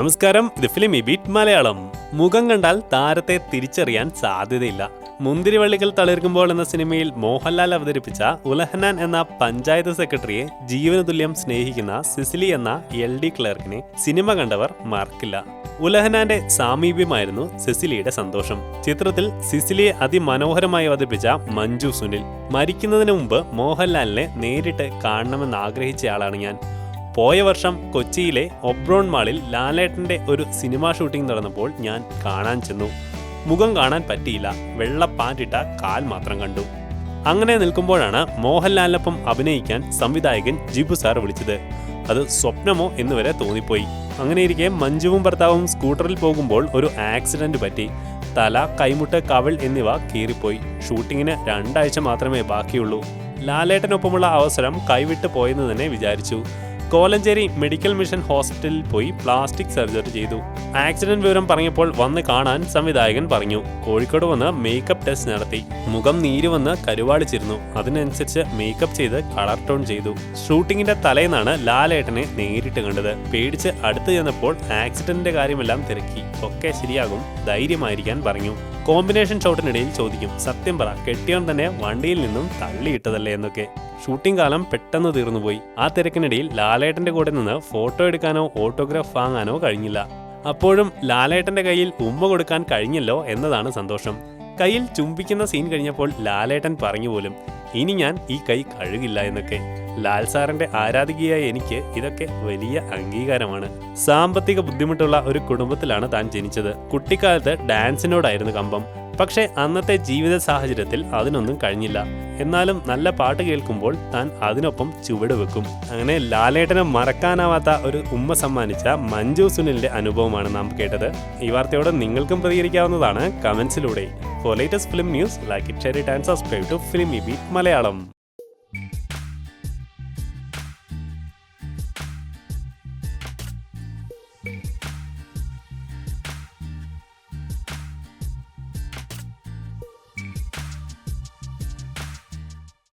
നമസ്കാരം. ഇത് film beat Malayalam. മുഖം കണ്ടാൽ താരത്തെ തിരിച്ചറിയാൻ സാധ്യതയില്ല. മുന്തിരിവള്ളികൾ തളിർക്കുമ്പോൾ എന്ന സിനിമയിൽ മോഹൻലാൽ അവതരിപ്പിച്ച ഉലഹനാൻ എന്ന പഞ്ചായത്ത് സെക്രട്ടറിയെ ജീവന തുല്യം സ്നേഹിക്കുന്ന സിസിലി എന്ന എൽ ഡി ക്ലർക്കിനെ സിനിമ കണ്ടവർ മറക്കില്ല. ഉലഹനാന്റെ സാമീപ്യമായിരുന്നു സിസിലിയുടെ സന്തോഷം. ചിത്രത്തിൽ സിസിലിയെ അതിമനോഹരമായി അവതരിപ്പിച്ച മഞ്ജു സുനിൽ. മരിക്കുന്നതിന് മുമ്പ് മോഹൻലാലിനെ നേരിട്ട് കാണണമെന്ന് ആഗ്രഹിച്ചയാളാണ് ഞാൻ. പോയ വർഷം കൊച്ചിയിലെ ഒബ്രോൺ മാളിൽ ലാലേട്ടന്റെ ഒരു സിനിമാ ഷൂട്ടിംഗ് നടന്നപ്പോൾ ഞാൻ കാണാൻ ചെന്നു. മുഖം കാണാൻ പറ്റിയില്ല. വെള്ള പാറ്റിട്ട കാൽ മാത്രം കണ്ടു. അങ്ങനെ നിൽക്കുമ്പോഴാണ് മോഹൻലാലിനൊപ്പം അഭിനയിക്കാൻ സംവിധായകൻ ജിബു സാർ വിളിച്ചത്. അത് സ്വപ്നമോ എന്ന് വരെ തോന്നിപ്പോയി. അങ്ങനെയിരിക്കെ മഞ്ജുവും ഭർത്താവും സ്കൂട്ടറിൽ പോകുമ്പോൾ ഒരു ആക്സിഡന്റ് പറ്റി. തല കൈമുട്ട് കവൾ എന്നിവ കീറിപ്പോയി. ഷൂട്ടിങ്ങിന് രണ്ടാഴ്ച മാത്രമേ ബാക്കിയുള്ളൂ. ലാലേട്ടനൊപ്പമുള്ള അവസരം കൈവിട്ട് പോയെന്ന് തന്നെ വിചാരിച്ചു. കോലഞ്ചേരി മെഡിക്കൽ മിഷൻ ഹോസ്പിറ്റലിൽ പോയി പ്ലാസ്റ്റിക് സർജറി ചെയ്തു. ആക്സിഡന്റ് വിവരം പറഞ്ഞപ്പോൾ വന്ന് കാണാൻ സംവിധായകൻ പറഞ്ഞു കോഴിക്കോട് വന്ന് മേക്കപ്പ് ടെസ്റ്റ് നടത്തി. മുഖം നീര് വന്ന് കരുവാളിച്ചിരുന്നു. അതിനനുസരിച്ച് മേക്കപ്പ് ചെയ്ത് കളർ ടോൺ ചെയ്തു. ഷൂട്ടിങ്ങിന്റെ തലേന്നാണ് ലാലേട്ടനെ നേരിട്ട് കണ്ടത്. പേടിച്ച് അടുത്ത് ചെന്നപ്പോൾ ആക്സിഡന്റിന്റെ കാര്യമെല്ലാം തിരക്കി. ഒക്കെ ശരിയാകും ധൈര്യമായിരിക്കാൻ പറഞ്ഞു. കോമ്പിനേഷൻ ഷോട്ടിനിടയിൽ ചോദിക്കും സത്യം പറ കെട്ടിയവൻ തന്നെ വണ്ടിയിൽ നിന്നും തള്ളിയിട്ടതല്ലേ? എന്നൊക്കെ. ഷൂട്ടിംഗ് കാലം പെട്ടെന്ന് തീർന്നുപോയി. ആ തിരക്കിനിടയിൽ ലാലേട്ടന്റെ കൂടെ നിന്ന് ഫോട്ടോ എടുക്കാനോ ഓട്ടോഗ്രാഫ് വാങ്ങാനോ കഴിഞ്ഞില്ല. അപ്പോഴും ലാലേട്ടന്റെ കയ്യിൽ ഉമ്മ കൊടുക്കാൻ കഴിഞ്ഞല്ലോ എന്നതാണ് സന്തോഷം. കയ്യിൽ ചുംബിക്കുന്ന സീൻ കഴിഞ്ഞപ്പോൾ ലാലേട്ടൻ പറഞ്ഞു പോലും ഇനി ഞാൻ ഈ കൈ കഴുകില്ല എന്നൊക്കെ. ലാൽ സാറിന്റെ ആരാധികയായ എനിക്ക് ഇതൊക്കെ വലിയ അംഗീകാരമാണ്. സാമ്പത്തിക ബുദ്ധിമുട്ടുള്ള ഒരു കുടുംബത്തിലാണ് താൻ ജനിച്ചത്. കുട്ടിക്കാലത്ത് ഡാൻസിനോടായിരുന്നു കമ്പം. പക്ഷേ അന്നത്തെ ജീവിത സാഹചര്യത്തിൽ അതിനൊന്നും കഴിഞ്ഞില്ല. എന്നാലും നല്ല പാട്ട് കേൾക്കുമ്പോൾ താൻ അതിനൊപ്പം ചുവട് വെക്കും. അങ്ങനെ ലാലേട്ടനെ മറക്കാനാവാത്ത ഒരു ഉമ്മ സമ്മാനിച്ച മഞ്ജു സുനിലിന്റെ അനുഭവമാണ് നാം കേട്ടത്. ഈ വാർത്തയോട് നിങ്ങൾക്കും പ്രതികരിക്കാവുന്നതാണ് കമന്റ്സിലൂടെ for latest film news like it share it and subscribe to film beat Malayalam